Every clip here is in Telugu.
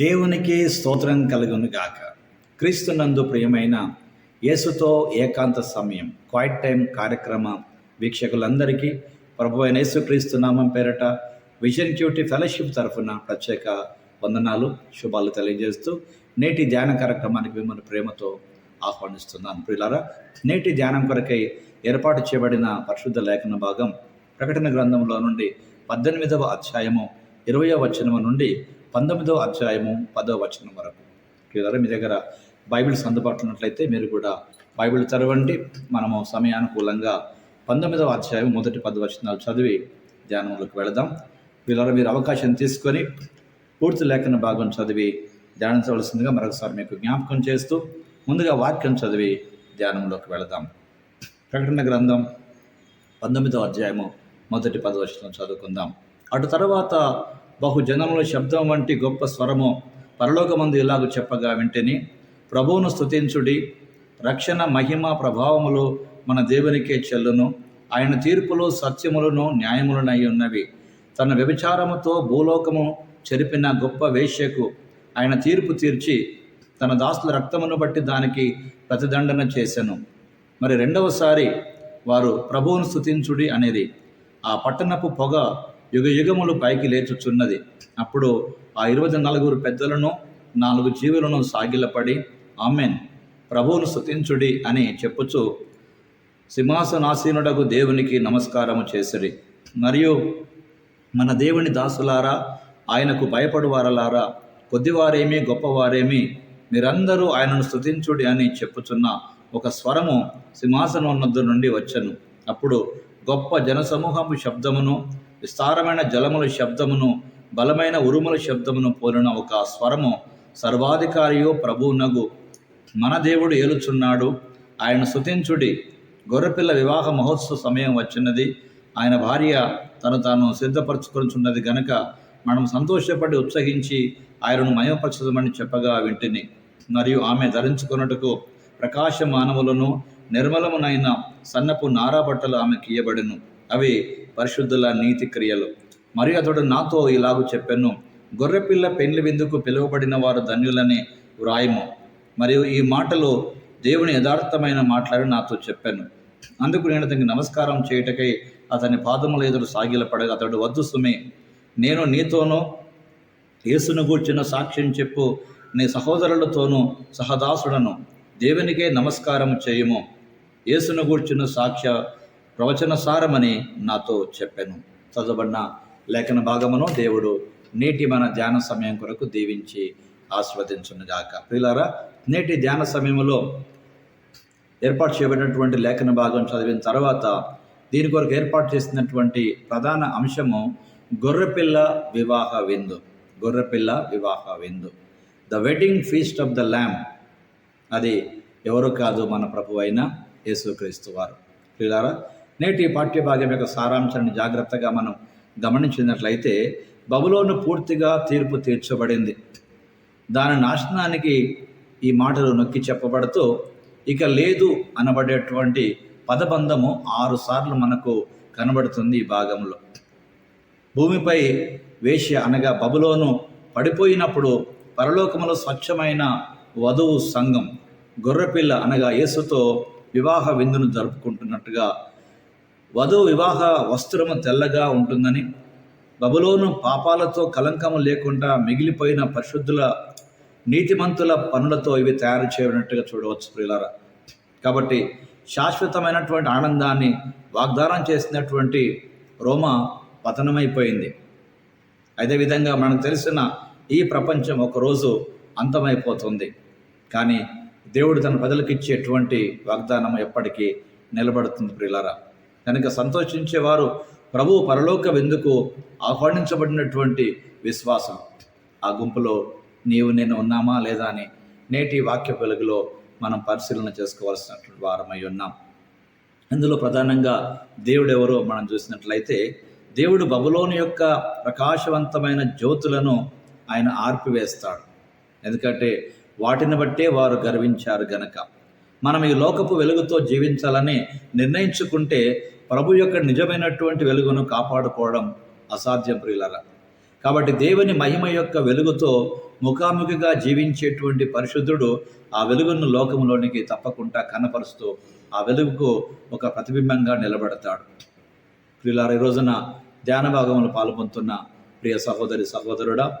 దేవునికి స్తోత్రం కలుగును గాక. క్రీస్తునందు ప్రియమైన యేసుతో ఏకాంత సమయం క్వైట్ టైం కార్యక్రమ వీక్షకులందరికీ ప్రభు అయిన యేసుక్రీస్తు నామం పేరట విజన్ క్యూటీ ఫెలోషిప్ తరఫున ప్రత్యేక వందనాలు శుభాలు తెలియజేస్తూ నేటి ధ్యాన కార్యక్రమానికి మిమ్మల్ని ప్రేమతో ఆహ్వానిస్తున్నాను. ప్రియులారా నేటి ధ్యానం కొరకై ఏర్పాటు చేయబడిన పరిశుద్ధ లేఖన భాగం ప్రకటన గ్రంథంలో నుండి పద్దెనిమిదవ అధ్యాయము ఇరవయో వచనము నుండి పంతొమ్మిదవ అధ్యాయము పదవ వచనం వరకు. ప్రియులారా మీ దగ్గర బైబిల్స్ అందుబాటులో ఉన్నట్లయితే మీరు కూడా బైబిల్ చదవండి. మనము సమయానుకూలంగా పంతొమ్మిదవ అధ్యాయం మొదటి పది వచనాలు చదివి ధ్యానంలోకి వెళదాం. వీళ్ళ మీరు అవకాశం తీసుకొని పూర్తి లేఖన భాగం చదివి ధ్యానించవలసిందిగా మరొకసారి మీకు జ్ఞాపకం చేస్తూ ముందుగా వాక్యం చదివి ధ్యానంలోకి వెళదాం. ప్రకటన గ్రంథం పంతొమ్మిదవ అధ్యాయము మొదటి పదవచనం చదువుకుందాం. అటు తర్వాత బహుజనముల శబ్దం వంటి గొప్ప స్వరము పరలోకమందు ఇలాగ చెప్పగా వెంటనే. ప్రభువును స్తుతించుడి రక్షణ మహిమ ప్రభావములు మన దేవునికే చెల్లును. ఆయన తీర్పులు సత్యములను న్యాయములనై ఉన్నవి. తన వ్యభిచారముతో భూలోకము చెరిపిన గొప్ప వేశ్యకు ఆయన తీర్పు తీర్చి తన దాసుల రక్తమును బట్టి దానికి ప్రతిదండన చేశాను మరి రెండవసారి వారు ప్రభువును స్థుతించుడి అనేది ఆ పట్టణపు పొగ యుగ యుగములు పైకి లేచుచున్నది. అప్పుడు ఆ ఇరవై నలుగురు పెద్దలను నాలుగు జీవులను సాగిలపడి ఆమెన్ ప్రభువును స్తుతించుడి అని చెప్పుచు సింహాసనాసీనుడకు దేవునికి నమస్కారము చేసిరి. మరియు మన దేవుని దాసులారా ఆయనకు భయపడువారలారా కొద్దివారేమి గొప్పవారేమి మీరందరూ ఆయనను స్థుతించుడి అని చెప్పుచున్న ఒక స్వరము సింహాసనం నుండి వచ్చను. అప్పుడు గొప్ప జనసమూహము శబ్దమును విస్తారమైన జలముల శబ్దమును బలమైన ఉరుముల శబ్దమును పోలిన ఒక స్వరము సర్వాధికారియో ప్రభువునగు. మన దేవుడు ఏలుచున్నాడు. ఆయన స్తుతించుడి. గొర్రెపిల్ల వివాహ మహోత్సవ సమయం వచ్చినది. ఆయన భార్య తను తాను సిద్ధపరచుకొనిచున్నది గనక మనం సంతోషపడి ఉత్సహించి ఆయనను మయపరచదమని చెప్పగా వింటిని. మరియు ఆమె ధరించుకొనుటకు ప్రకాశమానములను నిర్మలమునైన సన్నపు నారా బట్టలు ఆమెకి ఇయ్యబడెను. అవి పరిశుద్ధుల నీతి క్రియలు. మరియు అతడు నాతో ఇలాగూ చెప్పాను గొర్రెపిల్ల పెండ్లి విందుకు పిలువబడిన వారు ధన్యులని వ్రాయము. మరియు ఈ మాటలు దేవుని యథార్థమైన మాటలని నాతో చెప్పాను. అందుకు నేను అతనికి నమస్కారం చేయుటకై అతని పాదముల ఎదురు సాగిలపడగా అతడు వద్దు సుమి నేను నీతోనూ యేసును గూర్చిన సాక్ష్యం చెప్పు. నీ సహోదరులతోనూ సహదాసుడను. దేవునికే నమస్కారం చేయము. యేసును గూర్చిన సాక్ష్య ప్రవచన సారమని నాతో చెప్పాను. చదవబడిన లేఖన భాగమును దేవుడు నేటి మన ధ్యాన సమయం కొరకు దీవించి ఆస్వాదించునుగాక ప్రియులారా నేటి ధ్యాన సమయంలో ఏర్పాటు చేయబడినటువంటి లేఖన భాగం చదివిన తర్వాత దీని కొరకు ఏర్పాటు చేసినటువంటి ప్రధాన అంశము గొర్రెపిల్ల వివాహ విందు. గొర్రెపిల్ల వివాహ విందు. The wedding feast of the lamp అది ఎవరు కాదు మన ప్రభు అయిన యేసుక్రీస్తు వారు. పిల్లారా నేటి పాఠ్యభాగం యొక్క సారాంశాన్ని జాగ్రత్తగా మనం గమనించినట్లయితే బబులోను పూర్తిగా తీర్పు తీర్చబడింది. దాని నాశనానికి ఈ మాటలు నొక్కి చెప్పబడుతూ ఇక లేదు అనబడేటువంటి పదబంధము ఆరుసార్లు మనకు కనబడుతుంది ఈ భాగంలో. భూమిపై వేష్య అనగా బబులోను పడిపోయినప్పుడు పరలోకములో స్వచ్ఛమైన వధువు సంఘం గొర్రెపిల్ల అనగా యేసుతో వివాహ విందును జరుపుకుంటున్నట్టుగా వధువు వివాహ వస్త్రము తెల్లగా ఉంటుందని బబులోను పాపాలతో కలంకము లేకుండా మిగిలిపోయిన పరిశుద్ధుల నీతిమంతుల పనులతో ఇవి తయారు చేయనట్టుగా చూడవచ్చు ప్రియులారా. కాబట్టి శాశ్వతమైనటువంటి ఆనందాన్ని వాగ్దానం చేసినటువంటి రోమ పతనమైపోయింది. అదేవిధంగా మనకు తెలిసిన ఈ ప్రపంచం ఒకరోజు అంతమైపోతుంది. కానీ దేవుడు తన ప్రజలకు ఇచ్చేటువంటి వాగ్దానం ఎప్పటికీ నిలబడుతుంది ప్రియులారా. కనుక సంతోషించేవారు ప్రభు పరలోక విందుకు ఆహ్వానించబడినటువంటి విశ్వాసం? ఆ గుంపులో నీవు నేను ఉన్నామా లేదా అని నేటి వాక్య వెలుగులో మనం పరిశీలన చేసుకోవాల్సినటువంటి వారమై ఉన్నాం. ఇందులో ప్రధానంగా దేవుడు ఎవరో మనం చూసినట్లయితే దేవుడు బబులోని యొక్క ప్రకాశవంతమైన జ్యోతులను ఆయన ఆర్పివేస్తాడు. ఎందుకంటే వాటిని బట్టే వారు గర్వించారు గనక. మనం ఈ లోకపు వెలుగుతో జీవించాలని నిర్ణయించుకుంటే ప్రభు యొక్క నిజమైనటువంటి వెలుగును కాపాడుకోవడం అసాధ్యం ప్రియులరా. కాబట్టి దేవుని మహిమ యొక్క వెలుగుతో ముఖాముఖిగా జీవించేటువంటి పరిశుద్ధుడు ఆ వెలుగును లోకంలోనికి తప్పకుండా కనపరుస్తూ ఆ వెలుగుకు ఒక ప్రతిబింబంగా నిలబడతాడు. ప్రియులార ఈ రోజున ధ్యాన భాగంలో పాల్గొంటున్న ప్రియ సహోదరి సహోదరుడా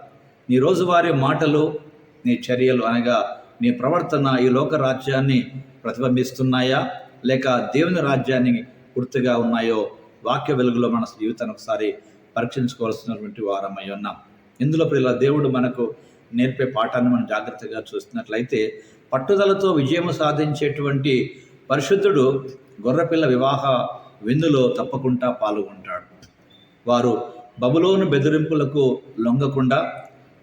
నీ రోజువారీ మాటలు నీ చర్యలు అనగా నీ ప్రవర్తన ఈ లోక రాజ్యాన్ని ప్రతిబింబిస్తున్నాయా? లేక దేవుని రాజ్యాన్ని పూర్తిగా ఉన్నాయో వాక్య వెలుగులో మన జీవితాన్ని ఒకసారి పరీక్షించుకోవాల్సినటువంటి వారమై ఉన్నాం. ఇందులో ప్రియుల దేవుడు మనకు నేర్పే పాఠాన్ని మనం జాగ్రత్తగా చూస్తున్నట్లయితే పట్టుదలతో విజయం సాధించేటువంటి పరిశుద్ధుడు గొర్రెపిల్ల వివాహ విందులో తప్పకుండా పాల్గొంటాడు. వారు బబులోను బెదిరింపులకు లొంగకుండా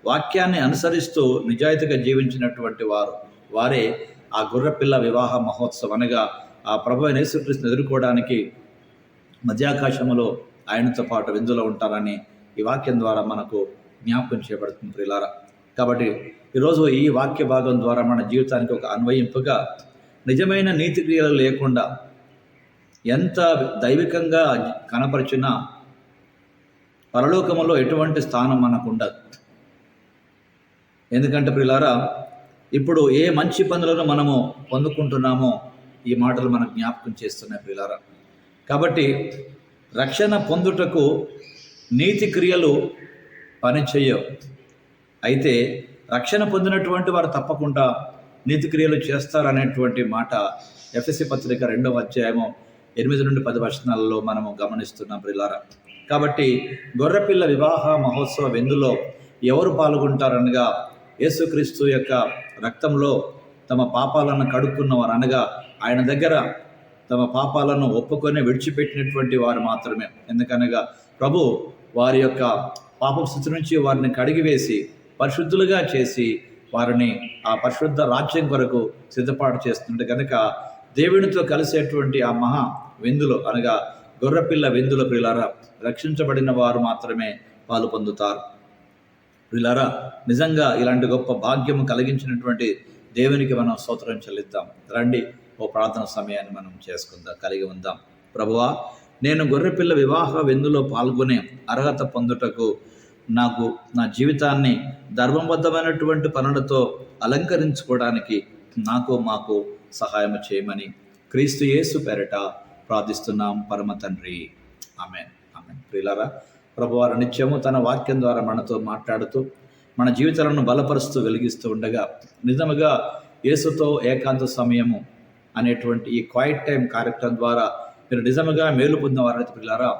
వాక్యాన్ని అనుసరిస్తూ నిజాయితీగా జీవించినటువంటి వారు వారే ఆ గొర్రెపిల్ల వివాహ మహోత్సవం అనగా ఆ ప్రభు అయిన యేసుక్రీస్తుని ఎదుర్కోవడానికి మధ్యాకాశంలో ఆయనతో పాటు విందులో ఉంటారని ఈ వాక్యం ద్వారా మనకు జ్ఞాపకం చేయబడుతుంది ప్రియులారా. కాబట్టి ఈరోజు ఈ వాక్య భాగం ద్వారా మన జీవితానికి ఒక అన్వయింపుగా నిజమైన నీతి క్రియలు లేకుండా ఎంత దైవికంగా కనపరిచినా పరలోకములో ఎటువంటి స్థానం మనకు ఉండదు. ఎందుకంటే ప్రిలారా ఇప్పుడు ఏ మంచి పనులను మనము పొందుకుంటున్నామో ఈ మాటలు మనం జ్ఞాపకం చేస్తున్నాయి ప్రియులారా. కాబట్టి రక్షణ పొందుటకు నీతి క్రియలు పనిచేయవు అయితే రక్షణ పొందినటువంటి వారు తప్పకుండా నీతి క్రియలు చేస్తారనేటువంటి మాట ఎఫ్ఎస్సి పత్రిక రెండవ అధ్యాయము ఎనిమిది నుండి పది వచనాలలో మనము గమనిస్తున్నాం ప్రిలారా కాబట్టి గొర్రెపిల్ల వివాహ మహోత్సవ వెందులో ఎవరు పాల్గొంటారనగా యేసుక్రీస్తు యొక్క రక్తంలో తమ పాపాలను కడుక్కున్నవారు అనగా ఆయన దగ్గర తమ పాపాలను ఒప్పుకొని విడిచిపెట్టినటువంటి వారు మాత్రమే. ఎందుకనగా ప్రభు వారి యొక్క పాప స్థితి నుంచి వారిని కడిగివేసి పరిశుద్ధులుగా చేసి వారిని ఆ పరిశుద్ధ రాజ్యం కొరకు సిద్ధపాటు చేస్తుంటే కనుక దేవునితో కలిసేటువంటి ఆ మహా విందులో అనగా గొర్రెపిల్ల విందుల ప్రిలారా రక్షించబడిన వారు మాత్రమే పాలు పొందుతారు. ప్రిలారా నిజంగా ఇలాంటి గొప్ప భాగ్యము కలిగించినటువంటి దేవునికి మనం స్తోత్రం చెల్లిద్దాం. రండి ఓ ప్రార్థన సమయాన్ని మనం చేసుకుందాం కలిగి ఉందాం. ప్రభువా నేను గొర్రెపిల్ల వివాహ విందులో పాల్గొనే అర్హత పొందుటకు నాకు నా జీవితాన్ని ధర్మబద్ధమైనటువంటి పనులతో అలంకరించుకోవడానికి నాకు మాకు సహాయం చేయమని క్రీస్తు యేసు పేరట ప్రార్థిస్తున్నాం. పరమ తండ్రి. ఆమె ఆమె ప్రియులారా ప్రభువారు నిత్యము తన వాక్యం ద్వారా మనతో మాట్లాడుతూ మన జీవితాలను బలపరుస్తూ వెలిగిస్తూ ఉండగా నిజముగా యేసుతో ఏకాంత సమయము అనేటువంటి ఈ క్వైట్ టైం కార్యక్రమం ద్వారా మీరు నిజంగా మేలు పొందిన వారైతే పిల్లారా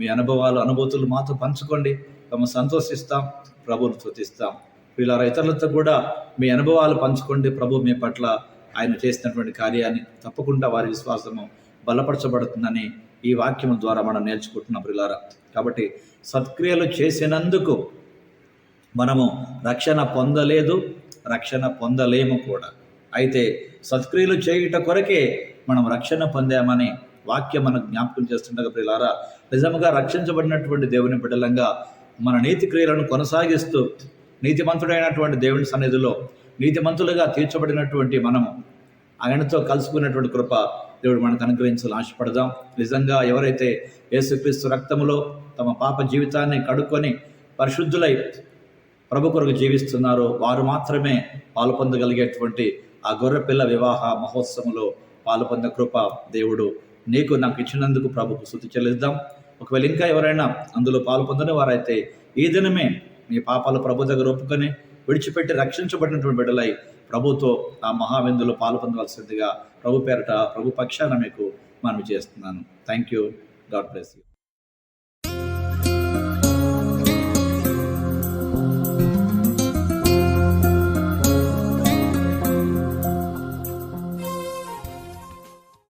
మీ అనుభవాలు అనుభూతులు మాతో పంచుకోండి. మేము సంతోషిస్తాం ప్రభువును స్తుతిస్తాం. పిల్లారా ఇతరులతో కూడా మీ అనుభవాలు పంచుకోండి. ప్రభు మీ పట్ల ఆయన చేసినటువంటి కార్యాన్ని తప్పకుండా వారి విశ్వాసము బలపరచబడుతుందని ఈ వాక్యం ద్వారా మనం నేర్చుకుంటున్నాం పిల్లారా కాబట్టి సత్క్రియలు చేసినందుకు మనము రక్షణ పొందలేదు రక్షణ పొందలేము కూడా. అయితే సత్క్రియలు చేయుట కొరకే మనం రక్షణ పొందామని వాక్యం మనకు జ్ఞాపకం చేస్తుండగా ప్రియులారా నిజంగా రక్షించబడినటువంటి దేవుని బిడ్డలంగా మన నీతి క్రియలను కొనసాగిస్తూ నీతిమంతుడైనటువంటి దేవుని సన్నిధిలో నీతిమంతులుగా తీర్చబడినటువంటి మనము ఆయనతో కలుసుకున్నటువంటి కృప దేవుడు మనకు అనుగ్రహించాలని ఆశపడదాం. నిజంగా ఎవరైతే యేసుక్రీస్తు రక్తములో తమ పాప జీవితాన్ని కడుక్కొని పరిశుద్ధులై ప్రభు కొరకు జీవిస్తున్నారో వారు మాత్రమే పాలు పొందగలిగేటువంటి ఆ గొర్రెపిల్ల వివాహ మహోత్సవంలో పాల్పొంద కృప దేవుడు నీకు నాకు ఇచ్చినందుకు ప్రభుకు శృతి చెల్లిద్దాం. ఒకవేళ ఇంకా ఎవరైనా అందులో పాల్పొందని వారైతే ఈ దినమే మీ పాపాలు ప్రభు దగ్గర ఒప్పుకొని విడిచిపెట్టి రక్షించబడినటువంటి బిడ్డలై ప్రభుతో ఆ మహావిందులో పాల్పొందవలసిందిగా ప్రభు పేరట ప్రభు పక్షాన మీకు మనవి చేస్తున్నాను. Thank you god bless you